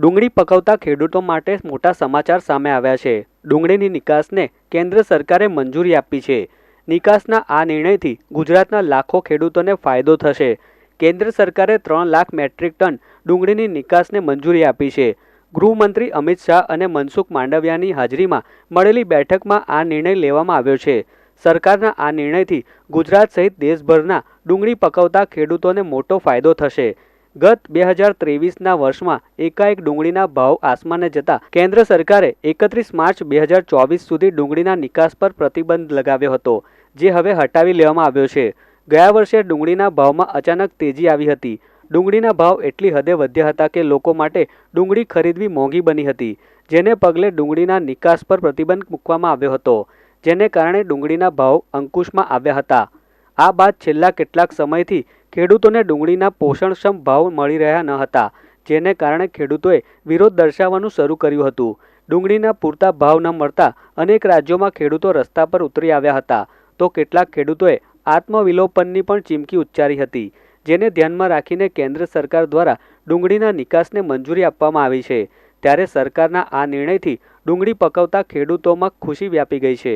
ડુંગળી પકવતા ખેડૂતો માટે મોટા સમાચાર સામે આવ્યા છે. ડુંગળીની નિકાસને કેન્દ્ર સરકારે મંજૂરી આપી છે. નિકાસના આ નિર્ણયથી ગુજરાતના લાખો ખેડૂતોને ફાયદો થશે. કેન્દ્ર સરકારે ત્રણ લાખ મેટ્રિક ટન ડુંગળીની નિકાસને મંજૂરી આપી છે. ગૃહમંત્રી અમિત શાહ અને મનસુખ માંડવિયાની હાજરીમાં મળેલી બેઠકમાં આ નિર્ણય લેવામાં આવ્યો છે. સરકારના આ નિર્ણયથી ગુજરાત સહિત દેશભરના ડુંગળી પકવતા ખેડૂતોને મોટો ફાયદો થશે. ગત બે હજાર ત્રેવીસના વર્ષમાં એકાએક ડુંગળીના ભાવ આસમાને જતા કેન્દ્ર સરકારે એકત્રીસ માર્ચ બે હજાર ચોવીસ સુધી ડુંગળીના નિકાસ પર પ્રતિબંધ લગાવ્યો હતો, જે હવે હટાવી લેવામાં આવ્યો છે. ગયા વર્ષે ડુંગળીના ભાવમાં અચાનક તેજી આવી હતી. ડુંગળીના ભાવ એટલી હદે વધ્યા હતા કે લોકો માટે ડુંગળી ખરીદવી મોંઘી બની હતી, જેને પગલે ડુંગળીના નિકાસ પર પ્રતિબંધ મૂકવામાં આવ્યો હતો, જેને કારણે ડુંગળીના ભાવ અંકુશમાં આવ્યા હતા. આ બાદ છેલ્લા કેટલાક સમયથી ખેડૂતોને ડુંગળીના પોષણક્ષમ ભાવ મળી રહ્યા ન હતા, જેને કારણે ખેડૂતોએ વિરોધ દર્શાવવાનું શરૂ કર્યું હતું. ડુંગળીના પૂરતા ભાવ ન મળતા અનેક રાજ્યોમાં ખેડૂતો રસ્તા પર ઉતરી આવ્યા હતા, તો કેટલાક ખેડૂતોએ આત્મવિલોપનની પણ ચીમકી ઉચ્ચારી હતી, જેને ધ્યાનમાં રાખીને કેન્દ્ર સરકાર દ્વારા ડુંગળીના નિકાસને મંજૂરી આપવામાં આવી છે. ત્યારે સરકારના આ નિર્ણયથી ડુંગળી પકવતા ખેડૂતોમાં ખુશી વ્યાપી ગઈ છે.